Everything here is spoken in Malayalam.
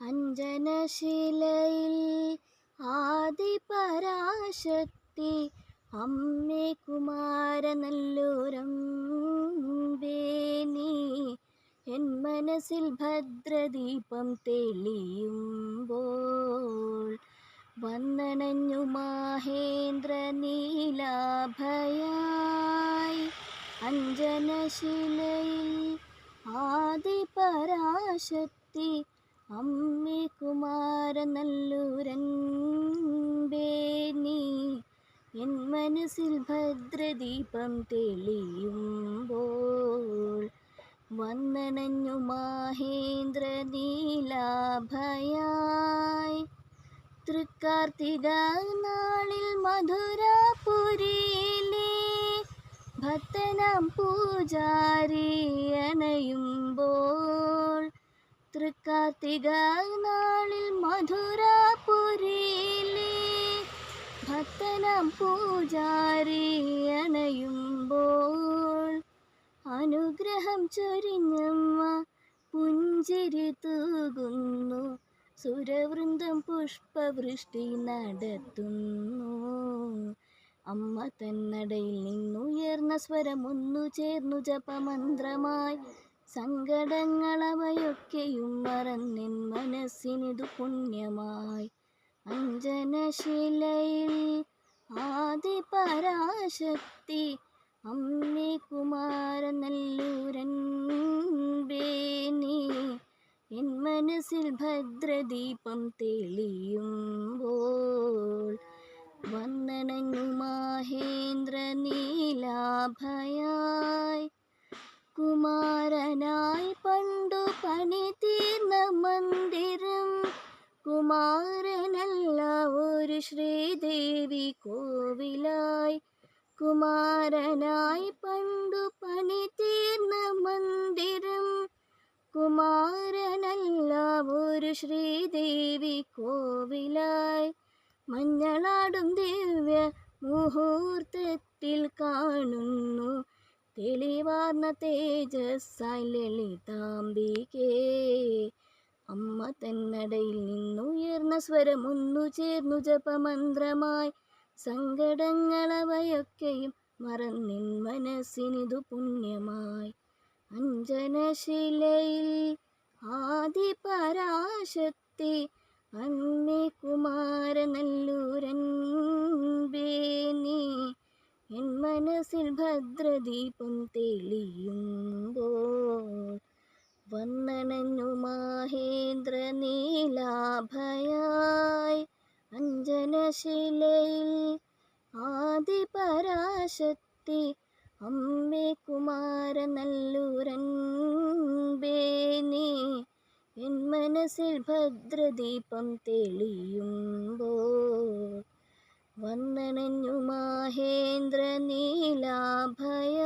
അഞ്ജനശിലയിൽ ആദിപരാശക്തി അമ്മേ കുമാരനല്ലൂരംബേനി എൻ മനസ്സിൽ ഭദ്രദീപം തെളിയുമ്പോൾ വന്നണഞ്ഞു മാഹേന്ദ്ര നീലാഭയായി. അഞ്ജനശിലയിൽ ആദിപരാശക്തി അമ്മേ കുമാര നല്ലൂരൻ ബേനി എൻ മനസ്സിൽ ഭദ്രദീപം തെളിയുമ്പോൾ വന്നണഞ്ഞു മാഹേന്ദ്ര നീലാഭയായി. തൃക്കാർത്തിക നാളിൽ മധുരാപുരിയിലെ ഭക്തനാം പൂജാരി അണയുമ്പോൾ തൃക്കാർത്തിക നാളിൽ മധുരാപുരിയിലെ ഭക്തനം പൂജാരി അണയുമ്പോൾ അനുഗ്രഹം ചൊരിഞ്ഞമ്മ പുഞ്ചിരി തൂകുന്നു. സുരവൃന്ദം പുഷ്പവൃഷ്ടി നടത്തുന്നു. അമ്മ തന്നടയിൽ നിന്നുയർന്ന സ്വരമൊന്നു ചേർന്നു ജപമന്ത്രമായി സങ്കടങ്ങളവയൊക്കെയും മറന്നിൻ മനസ്സിനിതു പുണ്യമായി. അഞ്ജനശിലയിൽ ആദി ആദിപരാശക്തി അമ്മേ കുമാരനല്ലൂരൻ ബേനി. എൻ മനസ്സിൽ ഭദ്രദീപം തെളിയുമ്പോൾ വന്നണഞ്ഞു മാഹേന്ദ്ര നീലാഭയായി കുമാരനായി പണ്ടു പണി തീർന്ന മന്ദിരം. കുമാരനല്ല ഒരു ശ്രീദേവി കോവിലായി. കുമാരനായി പണ്ടു പണി തീർന്ന മന്ദിരം. കുമാരനല്ല ഒരു ശ്രീദേവി കോവിലായി. മഞ്ഞളാടും ദിവ്യ മുഹൂർത്തത്തിൽ കാണുന്നു. തെളിവാർന്ന തേജസ്സായി ലളിതാംബികേ. അമ്മ തന്നടയിൽ നിന്നുയർന്ന സ്വരമൊന്നു ചേർന്നു ജപമന്ത്രമായി. സങ്കടങ്ങളവയൊക്കെയും മറന്നിൻ മനസ്സിനിതു പുണ്യമായി. അഞ്ജനശിലയിൽ ആദിപരാശക്തി അമ്മേ കുമാരനല്ലൂരൻ ഭദ്രദീപം തെളിയുമ്പോൾ വന്നണഞ്ഞു മാഹേന്ദ്ര നീലാഭയായി അഞ്ജനശിലയിൽ ആദിപരാശക്തി അമ്മേ കുമാരനല്ലൂരൻ ബേനി. എൻ മനസ്സിൽ ഭദ്രദീപം തെളിയുമ്പോൾ വന്നണഞ്ഞു മാഹേന്ദ്ര നീലാഭയായി